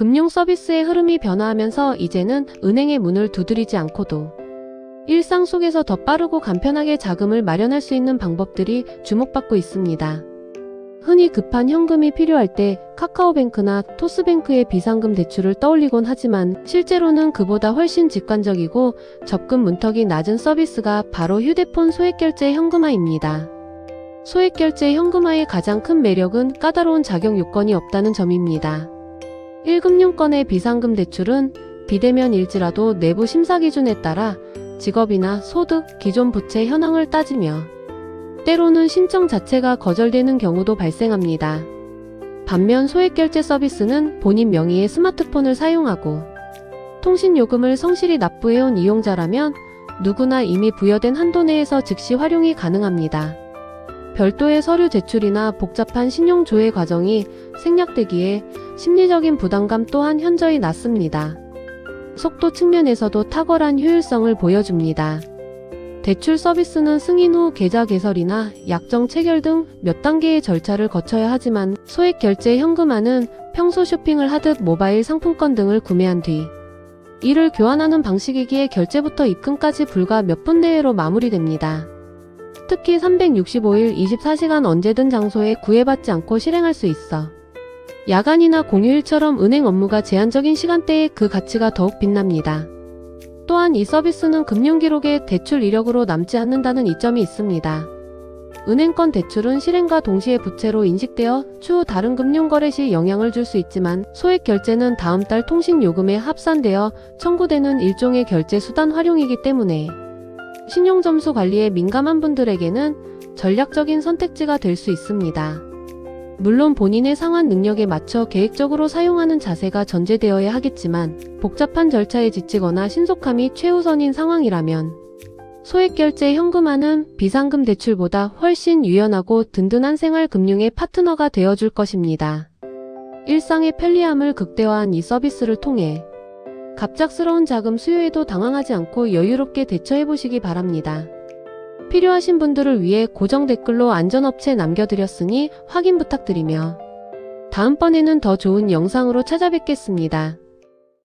금융 서비스의 흐름이 변화하면서 이제는 은행의 문을 두드리지 않고도 일상 속에서 더 빠르고 간편하게 자금을 마련할 수 있는 방법들이 주목받고 있습니다. 흔히 급한 현금이 필요할 때 카카오뱅크나 토스뱅크의 비상금 대출을 떠올리곤 하지만 실제로는 그보다 훨씬 직관적이고 접근 문턱이 낮은 서비스가 바로 휴대폰 소액결제 현금화입니다. 소액결제 현금화의 가장 큰 매력은 까다로운 자격 요건이 없다는 점입니다. 1금융권의 비상금 대출은 비대면일지라도 내부 심사 기준에 따라 직업이나 소득, 기존 부채 현황을 따지며 때로는 신청 자체가 거절되는 경우도 발생합니다. 반면 소액결제 서비스는 본인 명의의 스마트폰을 사용하고 통신요금을 성실히 납부해온 이용자라면 누구나 이미 부여된 한도 내에서 즉시 활용이 가능합니다. 별도의 서류 제출이나 복잡한 신용 조회 과정이 생략되기에 심리적인 부담감 또한 현저히 낮습니다. 속도 측면에서도 탁월한 효율성을 보여줍니다. 대출 서비스는 승인 후 계좌 개설이나 약정 체결 등 몇 단계의 절차를 거쳐야 하지만 소액 결제 현금화는 평소 쇼핑을 하듯 모바일 상품권 등을 구매한 뒤 이를 교환하는 방식이기에 결제부터 입금까지 불과 몇 분 내외로 마무리됩니다. 특히 365일 24시간 언제든 장소에 구애받지 않고 실행할 수 있어 야간이나 공휴일처럼 은행 업무가 제한적인 시간대에 그 가치가 더욱 빛납니다. 또한 이 서비스는 금융기록에 대출 이력으로 남지 않는다는 이점이 있습니다. 은행권 대출은 실행과 동시에 부채로 인식되어 추후 다른 금융거래 시 영향을 줄 수 있지만 소액 결제는 다음 달 통신 요금에 합산되어 청구되는 일종의 결제 수단 활용이기 때문에 신용점수 관리에 민감한 분들에게는 전략적인 선택지가 될 수 있습니다. 물론 본인의 상환 능력에 맞춰 계획적으로 사용하는 자세가 전제되어야 하겠지만 복잡한 절차에 지치거나 신속함이 최우선인 상황이라면 소액결제 현금화는 비상금 대출보다 훨씬 유연하고 든든한 생활 금융의 파트너가 되어줄 것입니다. 일상의 편리함을 극대화한 이 서비스를 통해 갑작스러운 자금 수요에도 당황하지 않고 여유롭게 대처해 보시기 바랍니다. 필요하신 분들을 위해 고정 댓글로 안전업체 남겨드렸으니 확인 부탁드리며 다음번에는 더 좋은 영상으로 찾아뵙겠습니다.